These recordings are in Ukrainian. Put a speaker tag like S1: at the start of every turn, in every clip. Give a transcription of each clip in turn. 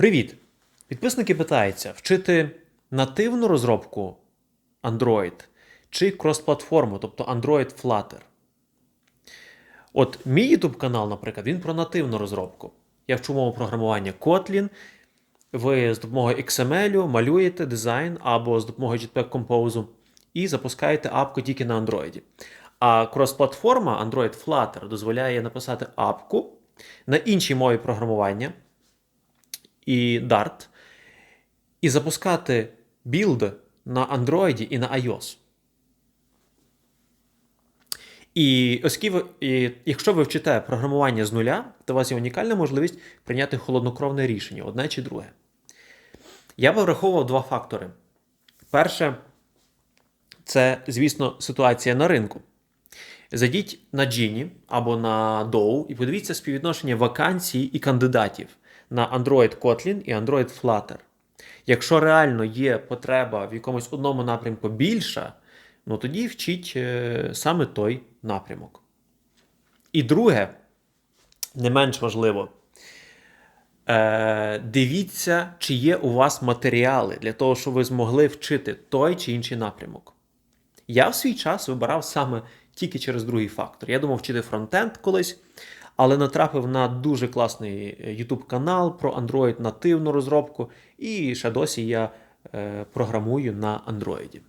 S1: Привіт! Підписники питаються, вчити нативну розробку Android чи крос-платформу, тобто Android Flutter. От мій YouTube канал, наприклад, він про нативну розробку. Я вчу мову програмування Kotlin. Ви з допомогою XML малюєте дизайн або з допомогою Jetpack Compose і запускаєте апку тільки на Android. А крос-платформа Android Flutter дозволяє написати апку на іншій мові програмування і Dart, і запускати білд на Android і на iOS. І оскільки і, якщо ви вчите програмування з нуля, то у вас є унікальна можливість прийняти холоднокровне рішення, одне чи друге. Я би враховував два фактори. Перше, це, звісно, ситуація на ринку. Зайдіть на Gini або на Dow і подивіться співвідношення вакансій і кандидатів на Android Kotlin і Android Flutter. Якщо реально є потреба в якомусь одному напрямку більша, ну тоді вчіть е, саме той напрямок. І друге, не менш важливо, е, дивіться, чи є у вас матеріали для того, щоб ви змогли вчити той чи інший напрямок. Я в свій час вибирав саме тільки через другий фактор. Я думав вчити фронтенд колись, але натрапив на дуже класний YouTube канал про Android нативну розробку, і ще досі я е, програмую на Android.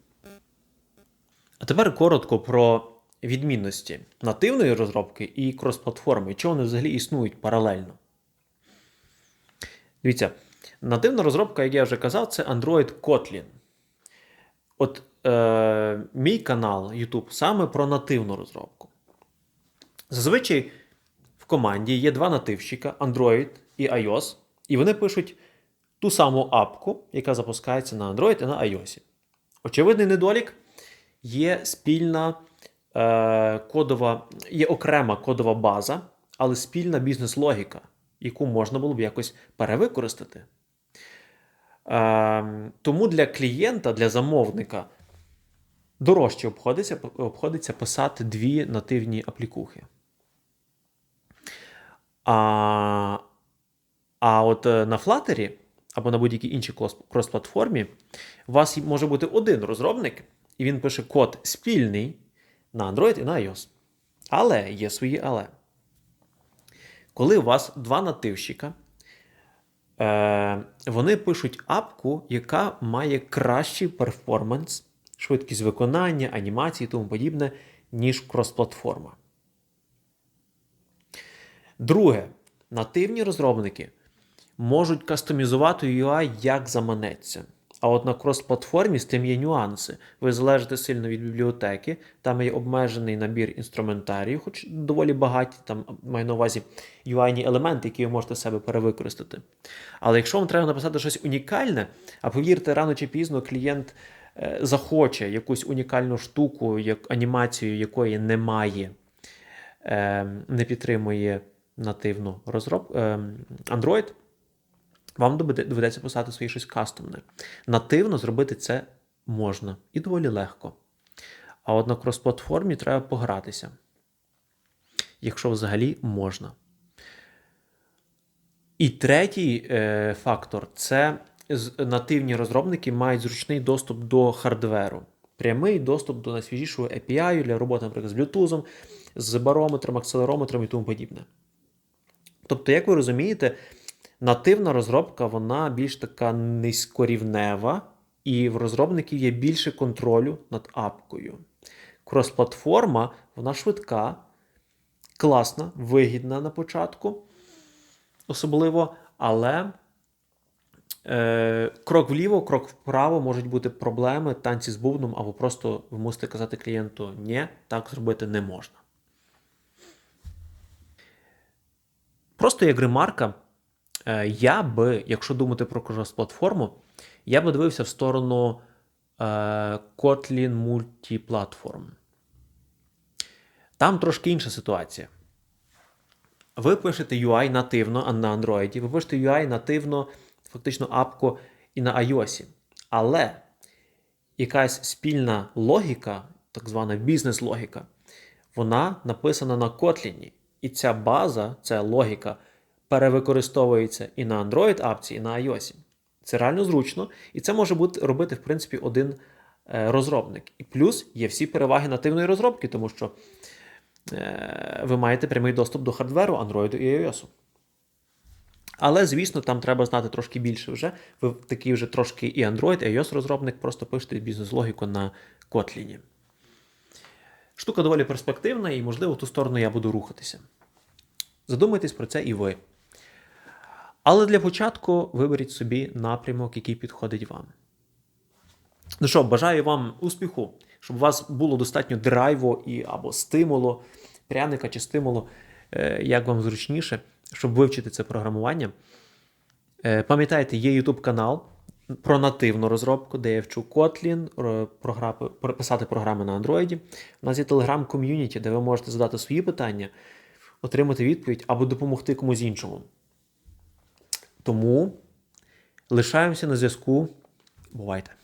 S1: А тепер коротко про відмінності нативної розробки і крос-платформи, чого вони взагалі існують паралельно. Дивіться, нативна розробка, як я вже казав, це Android Kotlin. От е, мій канал YouTube саме про нативну розробку. Зазвичай в команді є два нативщика Android і iOS, і вони пишуть ту саму апку, яка запускається на Android і на iOS. Очевидний недолік є спільна е, кодова, є окрема кодова база, але спільна бізнес-логіка, яку можна було б якось перевикористати. Е, тому для клієнта, для замовника дорожче обходиться, обходиться писати дві нативні аплікухи. А а от е, на Flutter або на будь-якій іншій крос-платформі у вас може бути один розробник, і він пише код спільний на Android і на iOS. Але є свої але. Коли у вас два нативщика, е, вони пишуть апку, яка має кращий перформанс, швидкість виконання, анімації і тому подібне, ніж крос-платформа. Друге, нативні розробники можуть кастомізувати UI як заманеться. А от на крос-платформі з тим є нюанси. Ви залежите сильно від бібліотеки, там є обмежений набір інструментарію, хоч доволі багаті, там маю на увазі UI-ні елементи, які ви можете себе перевикористати. Але якщо вам треба написати щось унікальне, а повірте, рано чи пізно клієнт захоче якусь унікальну штуку, як анімацію, якої немає, е, не підтримує нативну розробку е, Android. Вам доведеться писати своє щось кастомне. Нативно зробити це можна і доволі легко. А от на крос-платформі треба погратися, якщо взагалі можна. І третій е, фактор це нативні розробники мають зручний доступ до хардверу. Прямий доступ до найсвіжішого API для роботи, наприклад, з Bluetooth, з барометром, акселерометром і тому подібне. Тобто, як ви розумієте, Нативна розробка вона більш така низькорівнева, і в розробників є більше контролю над апкою. Крос-платформа, вона швидка, класна, вигідна на початку, особливо, але е, крок вліво, крок вправо можуть бути проблеми, танці з бубном, або просто ви мусите казати клієнту, ні, так зробити не можна. Просто як ремарка. Е, я би, якщо думати про крос-платформу, я би дивився в сторону е, Kotlin Multiplatform. Там трошки інша ситуація. Ви пишете UI нативно на Android, ви пишете UI нативно, фактично апку і на iOS. Але якась спільна логіка, так звана бізнес-логіка, вона написана на Kotlin. І ця база, ця логіка перевикористовується і на Android апці, і на iOS. Це реально зручно, і це може бути робити, в принципі, один е, розробник. І плюс є всі переваги нативної розробки, тому що е, ви маєте прямий доступ до хардверу Android і iOS. Але, звісно, там треба знати трошки більше вже. Ви такий вже трошки і Android, і iOS розробник, просто пишете бізнес-логіку на Kotlin. Штука доволі перспективна, і, можливо, в ту сторону я буду рухатися. Задумайтесь про це і ви. Але для початку виберіть собі напрямок, який підходить вам. Ну що, бажаю вам успіху, щоб у вас було достатньо драйву і або стимулу, пряника чи стимулу, е, як вам зручніше, щоб вивчити це програмування. Е, Пам'ятайте, є YouTube канал про нативну розробку, де я вчу Kotlin, писати програми на Android. У нас є Telegram ком'юніті, де ви можете задати свої питання, отримати відповідь або допомогти комусь іншому. Тому лишаємося на зв'язку. Бувайте!